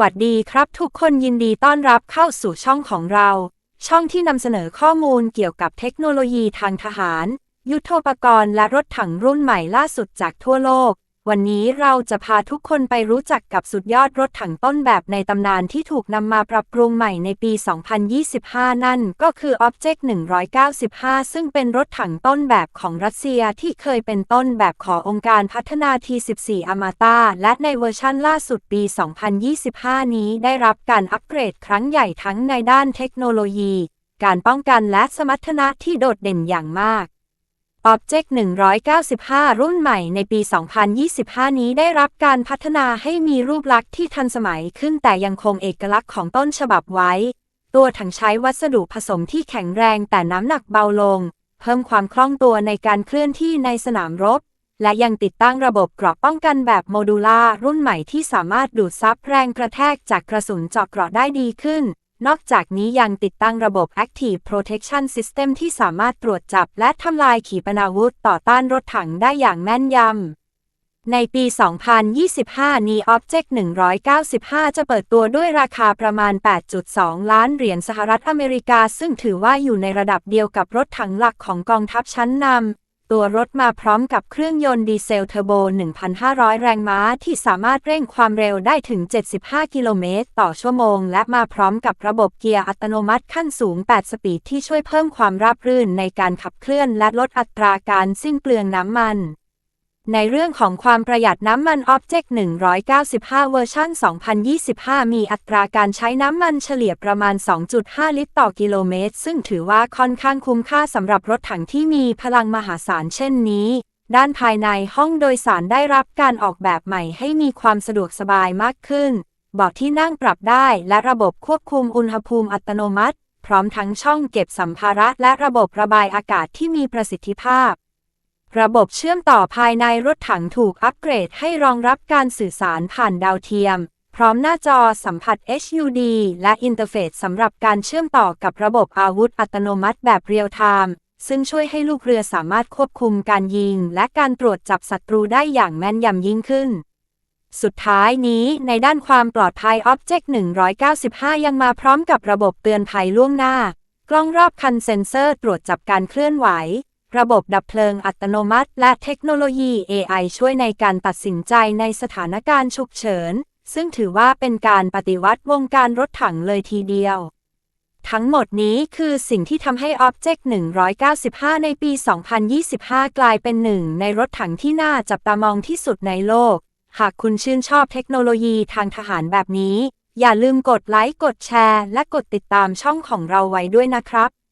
วัสดีครับทุกคนยินดีต้อนรับเข้าสู่ช่องของเรา ช่องที่นำเสนอข้อมูลเกี่ยวกับเทคโนโลยีทางทหาร ยุทโธปกรณ์และรถถังรุ่นใหม่ล่าสุดจากทั่วโลก วันนี้เราจะพาทุกคนไปรู้จักกับสุดยอดรถถังต้นแบบในตำนานที่ถูกนำมาปรับปรุงใหม่ในปี 2025 นั่นก็คือ Object 195 ซึ่งเป็นรถถังต้นแบบของรัสเซียที่เคยเป็นต้นแบบขององค์การพัฒนา T14 อมาตาและในเวอร์ชั่นล่าสุดปี 2025 นี้ได้รับการอัปเกรดครั้งใหญ่ทั้งในด้านเทคโนโลยี การป้องกันและสมรรถนะที่โดดเด่นอย่างมาก Object 195 รุ่นใหม่ในปี 2025 นี้ได้รับการพัฒนาให้มีรูปลักษณ์ที่ทันสมัยขึ้นแต่ยังคงเอกลักษณ์ของต้นฉบับไว้ ตัวถังใช้วัสดุผสมที่แข็งแรงแต่น้ำหนักเบาลง เพิ่มความคล่องตัวในการเคลื่อนที่ในสนามรบ และยังติดตั้งระบบกราะป้องกันแบบโมดูล่ารุ่นใหม่ที่สามารถดูดซับแรงกระแทกจากกระสุนเจาะเกราะได้ดีขึ้น นอกจากนี้ยังติดตั้งระบบ Active Protection System ที่สามารถตรวจจับและทำลายขีปนาวุธต่อต้านรถถังได้อย่างแม่นยำ ในปี 2025 นี้ Object 195 จะเปิดตัวด้วยราคาประมาณ 8.2 ล้านเหรียญสหรัฐอเมริกา ซึ่งถือว่าอยู่ในระดับเดียวกับรถถังหลักของกองทัพชั้นนำ ตัวรถมาพร้อมกับเครื่องยนต์ดีเซลเทอร์โบ 1,500 แรงม้าที่สามารถเร่งความเร็วได้ถึง 75 กิโลเมตรต่อชั่วโมง และมาพร้อมกับระบบเกียร์อัตโนมัติขั้นสูง 8 สปีดที่ช่วยเพิ่มความราบรื่นในการขับเคลื่อนและลดอัตราการสิ้นเปลืองน้ำมัน ในเรื่องของความประหยัดน้ำมัน Object 195 เวอร์ชัน2025 มีอัตราการใช้น้ำมันเฉลี่ยประมาณ 2.5 ลิตรต่อกิโลเมตร ซึ่งถือว่าค่อนข้างคุ้มค่าสำหรับรถถังที่มีพลังมหาศาลเช่นนี้ ด้านภายในห้องโดยสารได้รับการออกแบบใหม่ให้มีความสะดวกสบายมากขึ้นเบาะที่นั่งปรับได้และระบบควบคุมอุณหภูมิอัตโนมัติ พร้อมทั้งช่องเก็บสัมภาระและระบบระบายอากาศที่มีประสิทธิภาพ ระบบเชื่อมต่อภายในรถถังถูกอัปเกรดให้รองรับการสื่อสารผ่านดาวเทียม พร้อมหน้าจอสัมผัส HUD และอินเทอร์เฟซสำหรับการเชื่อมต่อกับระบบอาวุธอัตโนมัติแบบเรียลไทม์ซึ่งช่วยให้ลูกเรือสามารถควบคุมการยิง และการตรวจจับศัตรูได้อย่างแม่นยำยิ่งขึ้น สุดท้ายนี้ในด้านความปลอดภัย Object 195 ยังมาพร้อมกับระบบเตือนภัยล่วงหน้า กล้องรอบคันเซ็นเซอร์ตรวจจับการเคลื่อนไหว ระบบดับเพลิงอัตโนมัติ และเทคโนโลยี AI ช่วยในการตัดสินใจในสถานการณ์ฉุกเฉิน ซึ่งถือว่าเป็นการปฏิวัติวงการรถถังเลยทีเดียว ทั้งหมดนี้คือสิ่งที่ทำให้ Object 195 ในปี 2025 กลายเป็นหนึ่งในรถถังที่น่าจับตามองที่สุดในโลก หากคุณชื่นชอบเทคโนโลยีทางทหารแบบนี้ อย่าลืมกดไลค์ กดแชร์ และกดติดตามช่องของเราไว้ด้วยนะครับ